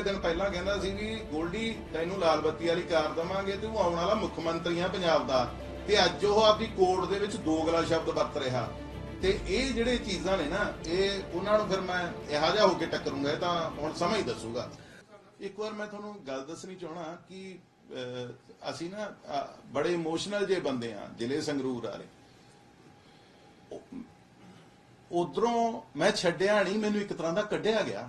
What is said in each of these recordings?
ਥੋੜੇ ਦਿਨ ਪਹਿਲਾਂ ਕਹਿੰਦਾ ਸੀ ਵੀ ਗੋਲਡੀ, ਤੈਨੂੰ ਲਾਲ ਬੱਤੀ ਵਾਲੀ ਕਾਰ ਦਵਾਂਗੇ ਤੂੰ ਆਉਣ ਵਾਲਾ ਮੁੱਖ ਮੰਤਰੀ ਆ ਪੰਜਾਬ ਦਾ। ਤੇ ਅੱਜ ਉਹ ਆਪਦੀ ਕੋਰਟ ਦੇ ਵਿੱਚ ਦੋਗਲਾ ਸ਼ਬਦ ਵਰਤ ਰਿਹਾ। ਤੇ ਇਹ ਜਿਹੜੇ ਚੀਜ਼ਾਂ ਨੇ ਨਾ, ਇਹ ਉਹਨਾਂ ਨੂੰ ਫਿਰ ਮੈਂ ਇਹੋ ਜਿਹਾ ਹੋ ਕੇ ਟੱਕਰੂੰਗਾ ਤਾਂ ਹੁਣ ਸਮਾਂ ਹੀ ਦੱਸੂਗਾ। ਇੱਕ ਵਾਰ ਮੈਂ ਤੁਹਾਨੂੰ ਗੱਲ ਦੱਸਣੀ ਚਾਹਣਾ ਕਿ ਅਸੀਂ ਨਾ ਬੜੇ ਇਮੋਸ਼ਨਲ ਜੇ ਬੰਦੇ ਆ ਜ਼ਿਲ੍ਹੇ ਸੰਗਰੂਰ ਵਾਲੇ। ਉਧਰੋਂ ਮੈਂ ਛੱਡਿਆ ਨਹੀਂ, ਮੈਨੂੰ ਇੱਕ ਤਰ੍ਹਾਂ ਦਾ ਕੱਢਿਆ ਗਿਆ।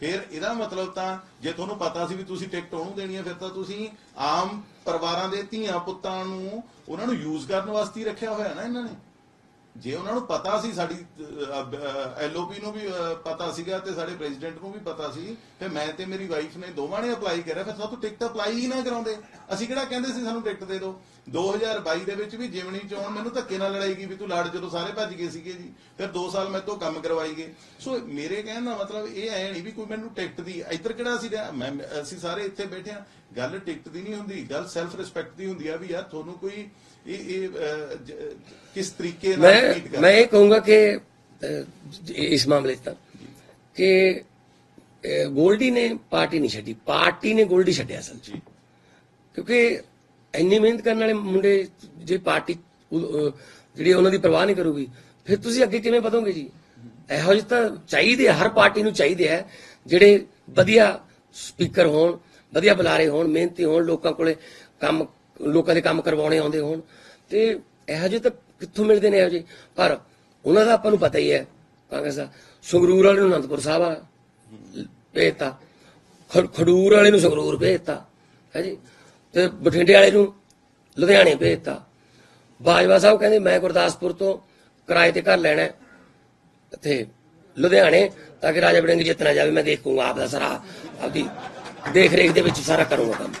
ਫਿਰ ਇਹਦਾ ਮਤਲਬ ਤਾਂ ਜੇ ਤੁਹਾਨੂੰ ਪਤਾ ਸੀ ਵੀ ਤੁਸੀਂ ਟਿਕਟ ਉਹਨੂੰ ਦੇਣੀ ਹੈ, ਫਿਰ ਤਾਂ ਤੁਸੀਂ ਆਮ ਪਰਿਵਾਰਾਂ ਦੇ ਧੀਆਂ ਪੁੱਤਾਂ ਨੂੰ ਉਹਨਾਂ ਨੂੰ ਯੂਜ਼ ਕਰਨ ਵਾਸਤੇ ਰੱਖਿਆ ਹੋਇਆ ਨਾ ਇਹਨਾਂ ਨੇ। ਜੇ ਉਹਨਾਂ ਨੂੰ ਪਤਾ ਸੀ ਸਾਡੀ ਐਲਓਪੀ ਨੂੰ ਵੀ ਪਤਾ ਸੀਗਾ ਤੇ ਸਾਡੇ ਪ੍ਰੈਜ਼ੀਡੈਂਟ ਨੂੰ ਵੀ ਪਤਾ ਸੀ, ਫਿਰ ਮੈਂ ਤੇ ਮੇਰੀ ਵਾਈਫ ਨੇ ਦੋਵਾਂ ਨੇ ਅਪਲਾਈ ਕਰਿਆ, ਫਿਰ ਸਾਤੋਂ ਟਿਕਟ ਅਪਲਾਈ ਹੀ ਨਾ ਕਰਾਉਂਦੇ। ਅਸੀਂ ਕਿਹੜਾ ਕਹਿੰਦੇ ਸੀ ਸਾਨੂੰ ਟਿਕਟ ਦੇ ਦਿਓ? 2022 ਦੇ ਵਿੱਚ ਵੀ ਜਿਮਣੀ ਚੋਣ ਮੈਨੂੰ ਧੱਕੇ ਨਾਲ ਲੜਾਈ ਗਈ ਵੀ ਤੂੰ ਲੜ ਜਦੋਂ ਸਾਰੇ ਭੱਜ ਗਏ ਸੀਗੇ ਜੀ, ਫਿਰ 2 ਸਾਲ ਮੈਂ ਤੋਂ ਕੰਮ ਕਰਵਾਈ ਗਏ। ਸੋ ਮੇਰੇ ਕਹਿਣ ਦਾ ਮਤਲਬ ਇਹ ਐ ਨਹੀਂ ਵੀ ਕੋਈ ਮੈਨੂੰ ਟਿਕਟ ਦੀ, ਇੱਧਰ ਕਿਹੜਾ ਸੀ ਮੈਂ ਅਸੀਂ ਸਾਰੇ ਇੱਥੇ ਬੈਠੇ ਆ ਗੱਲ ਟਿਕਟ ਦੀ ਨਹੀਂ ਹੁੰਦੀ, ਗੱਲ ਸੈਲਫ ਰਿਸਪੈਕਟ ਦੀ ਹੁੰਦੀ ਆ ਵੀ ਯਾਰ ਤੁਹਾਨੂੰ ਕੋਈ ਇਹ ਇਹ ਕਿਸ ਤਰੀਕੇ ਨਾਲ मैं treat ਕਰਨਾ। मैं ये कहूंगा कि अ, इस मामले से कि अ, गोल्डी ने पार्टी नहीं छड़ी पार्टी ने गोल्डी छड़िया असल ਜੀ ਕਿਉਂਕਿ ਇੰਨੀ ਮਿਹਨਤ ਕਰਨ ਵਾਲੇ ਮੁੰਡੇ ਜੇ ਪਾਰਟੀ ਉਹ- ਅਹ ਜਿਹੜੀ ਉਹਨਾਂ ਦੀ ਪਰਵਾਹ ਨਹੀਂ ਕਰੂਗੀ ਫਿਰ ਤੁਸੀਂ ਅੱਗੇ ਕਿਵੇਂ ਵਧੋਗੇ ਜੀ ਇਹੋ ਜਿਹੇ ਤਾਂ ਚਾਹੀਦੇ ਆ, ਹਰ ਪਾਰਟੀ ਨੂੰ ਚਾਹੀਦੇ ਆ ਜਿਹੜੇ ਵਧੀਆ ਸਪੀਕਰ ਹੋਣ ਵਧੀਆ ਬੁਲਾਰੇ ਹੋਣ ਮਿਹਨਤੀ ਹੋਣ ਲੋਕਾਂ ਕੋਲੇ ਕੰਮ ਲੋਕਾਂ ਦੇ ਕੰਮ ਕਰਵਾਉਣੇ ਆਉਂਦੇ ਹੋਣ ਤੇ ਇਹੋ ਜਿਹੇ ਤਾਂ ਕਿੱਥੋਂ ਮਿਲਦੇ ਨੇ ਇਹੋ ਜਿਹੇ? ਪਰ ਉਹਨਾਂ ਦਾ ਆਪਾਂ ਨੂੰ ਪਤਾ ਹੀ ਹੈ ਕਾਂਗਰਸ ਦਾ ਸੰਗਰੂਰ ਵਾਲੇ ਨੂੰ ਅਨੰਦਪੁਰ ਸਾਹਿਬ ਆ, ਭੇਜਤਾ। ਖਡੂਰ ਵਾਲੇ ਨੂੰ ਸੰਗਰੂਰ ਭੇਜਤਾ, ਹੈ ਜੀ? ਤੇ ਬਠਿੰਡੇ ਵਾਲੇ ਨੂੰ ਲੁਧਿਆਣੇ ਭੇਜਤਾ। ਬਾਜਵਾ ਸਾਹਿਬ ਕਹਿੰਦੇ, ਮੈਂ ਗੁਰਦਾਸਪੁਰ ਤੋਂ ਕਿਰਾਏ ਤੇ ਘਰ ਲੈਣਾ ਹੈ, ਇੱਥੇ ਲੁਧਿਆਣੇ, ਤਾਂ ਕਿ ਰਾਜਾ ਬੜਿੰਗ ਜਿੱਤਣਾ ਜਾਵੇ, ਮੈਂ ਦੇਖੂਗਾ ਆਪ ਦਾ ਸਾਰਾ ਆਪਦੀ ਦੇਖ ਰੇਖ ਦੇ ਵਿੱਚ ਸਾਰਾ ਕਰੂੰਗਾ ਕੰਮ।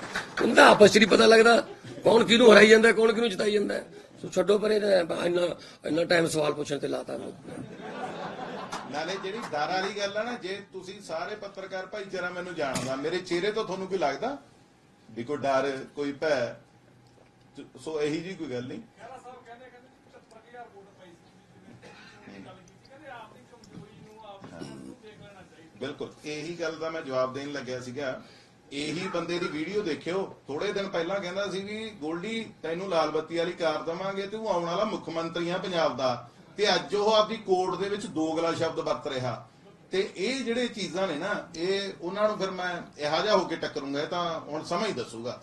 ਉਹਦਾ ਆਪਸ ਚ ਨਹੀਂ ਪਤਾ ਲੱਗਦਾ ਕੌਣ ਕਿਹਨੂੰ ਹਰਾਈ ਜਾਂਦਾ, ਕੌਣ ਕਿਹਨੂੰ ਜਿਤਾਈ ਜਾਂਦਾ। ਸੋ ਛੱਡੋ ਪਰੇ ਤਾਂ ਇੰਨਾ ਇੰਨਾ ਟਾਈਮ ਸਵਾਲ ਪੁੱਛਣ ਤੇ ਲਾਤਾ ਨਾਲੇ ਜਿਹੜੀ ਡਰ ਵਾਲੀ ਗੱਲ ਆ ਨਾ ਜੇ ਤੁਸੀਂ ਸਾਰੇ ਪੱਤਰਕਾਰ ਭਾਈਚਾਰਾ ਮੈਨੂੰ ਜਾਣਦਾ ਮੇਰੇ ਚਿਹਰੇ ਤੋਂ ਤੁਹਾਨੂੰ ਕੋਈ ਲੱਗਦਾ? ਵੀ ਕੋਈ ਡਰ ਕੋਈ ਭੈ? ਤ- ਸੋ ਇਹੀ ਜੀ ਕੋਈ ਗੱਲ ਨਹੀਂ? ਖਹਿਰਾ ਸਾਹਿਬ ਕਹਿੰਦੇ ਕਹਿੰਦੇ 75000 ਵੋਟ ਪਈ ਸੀ ਜਿਵੇਂ ਗੱਲ ਕੀਤੀ ਕਹਿੰਦੇ ਆਪਦੀ ਕਮਜ਼ੋਰੀ ਨੂੰ ਆਪ ਨੂੰ ਦੇਖ ਲੈਣਾ ਚਾਹੀਦਾ। ਬਿਲਕੁਲ। ਇਹੀ ਗੱਲ ਦਾ ਮੈਂ ਜਵਾਬ ਦੇਣ ਲੱਗਿਆ ਸੀਗਾ। ਇਹੀ ਬੰਦੇ ਦੀ ਵੀਡੀਓ ਦੇਖਿਓ। ਥੋੜੇ ਦਿਨ ਪਹਿਲਾਂ ਕਹਿੰਦਾ ਸੀ ਵੀ, ਗੋਲਡੀ, ਤੈਨੂੰ ਲਾਲ ਬੱਤੀ ਵਾਲੀ ਕਾਰ ਦਵਾਂਗੇ ਤੂੰ ਆਉਣ ਵਾਲਾ ਮੁੱਖ ਮੰਤਰੀ ਆ ਪੰਜਾਬ ਦਾ। ਤੇ ਅੱਜ ਉਹ ਆਪਦੀ ਕੋਰਟ ਦੇ ਵਿੱਚ ਦੋਗਲਾ ਸ਼ਬਦ ਵਰਤ ਰਿਹਾ। ਤੇ ਇਹ ਜਿਹੜੇ ਚੀਜ਼ਾਂ ਨੇ ਨਾ, ਇਹ ਉਹਨਾਂ ਨੂੰ ਫਿਰ ਮੈਂ ਇਹੋ ਜਿਹਾ ਹੋ ਕੇ ਟੱਕਰੂੰਗਾ, ਇਹ ਤਾਂ ਹੁਣ ਸਮਝ ਹੀ ਦੱਸੂਗਾ।